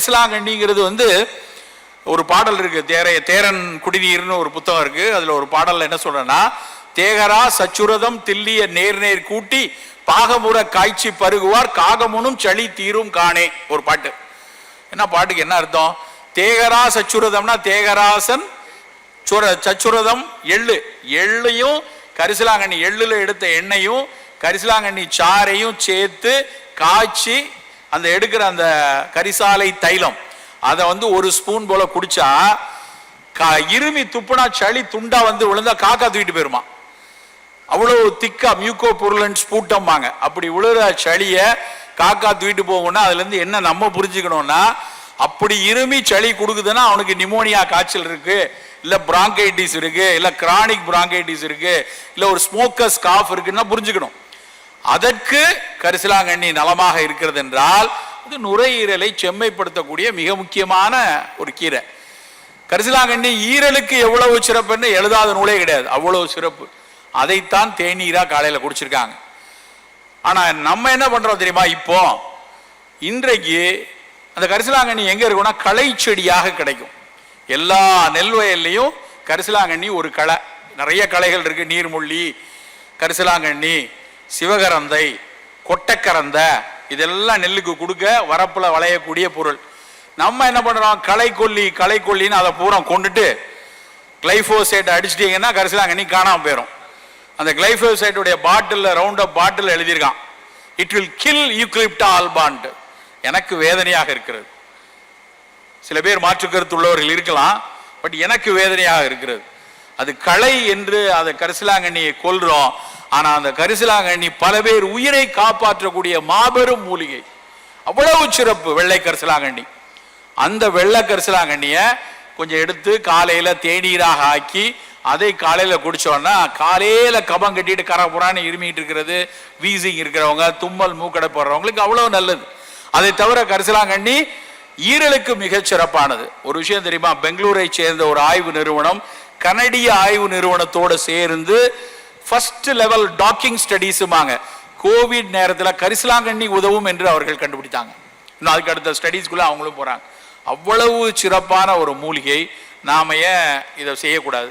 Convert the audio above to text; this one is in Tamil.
கரிசலாங்கண்ணிங்கிறது வந்து ஒரு பாடல் இருக்கு. தேரைய தேரன் குடிநீர்னு ஒரு புத்தகம் இருக்கு. அதுல ஒரு பாடல்ல என்ன சொல்றேன்னா தேகரா சச்சுரதம் தில்லிய நேர் நேர் கூட்டி பாகமுற காய்ச்சி பருகுவார் காகமுனும் சளி தீரும் காணே. ஒரு பாட்டு. என்ன பாட்டுக்கு என்ன அர்த்தம்? தேகரா சச்சுரதம்னா தேகராசன் சுர சச்சுரதம் எள்ளு. எள்ளையும் கரிசலாங்கண்ணி எள்ளுல எடுத்த எண்ணெயும் கரிசலாங்கண்ணி சாரையும் சேர்த்து காய்ச்சி அந்த எடுக்கிற அந்த கரிசாலை தைலம் அதை வந்து ஒரு ஸ்பூன் போல குடிச்சா கா- இருமி துப்புனா சளி துண்டா வந்து விழுந்தா காக்கா தூக்கிட்டு போயிருமா. அவ்வளோ திக்கா மியூக்கோ பொருளன் ஸ்பூட்டம்பாங்க. அப்படி விழுற சளிய காக்கா தூக்கிட்டு போகும்னா அதுல இருந்து என்ன நம்ம புரிஞ்சுக்கணும்னா அப்படி இருமி சளி கொடுக்குதுன்னா அவனுக்கு நிமோனியா காய்ச்சல் இருக்கு இல்ல பிராங்கைட்டிஸ் இருக்கு இல்ல கிரானிக் பிராங்கைட்டிஸ் இருக்கு இல்ல ஒரு ஸ்மோக்கர்ஸ் காஃப் இருக்குன்னா புரிஞ்சுக்கணும். அதற்கு கரிசலாங்கண்ணி நலமாக இருக்கிறது என்றால் இது நுரையீரலை செம்மைப்படுத்தக்கூடிய மிக முக்கியமான ஒரு கீரை. கரிசலாங்கண்ணி ஈரலுக்கு எவ்வளவு சிறப்புன்னு எழுதாத நூலே கிடையாது. அவ்வளவு சிறப்பு. அதைத்தான் தேநீராக காலையில் குடிச்சிருக்காங்க. ஆனால் நம்ம என்ன பண்ணுறோம் தெரியுமா? இப்போ இன்றைக்கு அந்த கரிசலாங்கண்ணி எங்கே இருக்குன்னா களை செடியாக கிடைக்கும். எல்லா நெல் வயல்லையும் கரிசலாங்கண்ணி ஒரு களை. நிறைய களைகள் இருக்குது நீர்முள்ளி கரிசலாங்கண்ணி சிவகரந்தை கொட்டைக்கரந்தை இதெல்லாம் நெல்லுக்கு கொடுக்க வரப்புல வளையக்கூடிய பொருள். நம்ம என்ன பண்றோம்? களை கொல்லி களை கொல்லின்னு அதை பூரா கொண்டுட்டு கிளைஃபோசேட் அடிச்சிட்டீங்கன்னா நீ காணாம போயிடும் அந்த கிளைஃபோசைட்டுடைய bottle round up bottle எழுதியிருக்கான் it will kill eucalyptus all plant எனக்கு வேதனையாக இருக்கிறது. சில பேர் மாற்று கருத்து உள்ளவர்கள் இருக்கலாம் பட் எனக்கு வேதனையாக இருக்கிறது. அது களை என்று அந்த கரிசலாங்கண்ணியை கொல்றோம். ஆனா அந்த கரிசலாங்கண்ணி பல பேர் உயிரை காப்பாற்றக்கூடிய மாபெரும் மூலிகை. அவ்வளவு சிறப்பு வெள்ளை கரிசலாங்கண்ணி. அந்த வெள்ளை கரிசலாங்கண்ணியை கொஞ்சம் எடுத்து காலையில தேநீராக ஆக்கி அதை காலையில குடிச்சோன்னா காலையில கபம் கட்டிட்டு கரை புறான்னு இருமிட்டு இருக்கிறது வீசிங் இருக்கிறவங்க தும்மல் மூக்கடை போடுறவங்களுக்கு அவ்வளவு நல்லது. அதை தவிர கரிசலாங்கண்ணி ஈரலுக்கு மிகச் சிறப்பானது. ஒரு விஷயம் தெரியுமா? பெங்களூரை சேர்ந்த ஒரு ஆய்வு நிறுவனம் கனடிய ஆய்வு நிறுவனத்தோடு சேர்ந்து ஃபர்ஸ்ட் லெவல் டாக்கிங் ஸ்டடீஸுமாங்க கோவிட் நேரத்தில் கரிசலாங்கண்ணி உதவும் என்று அவர்கள் கண்டுபிடித்தாங்க. இன்னும் அதுக்கு அடுத்த ஸ்டடீஸ்க்குள்ளே அவங்களும் போகிறாங்க அவ்வளவு சிறப்பான ஒரு மூலிகை. நாம ஏன் இதை செய்யக்கூடாது?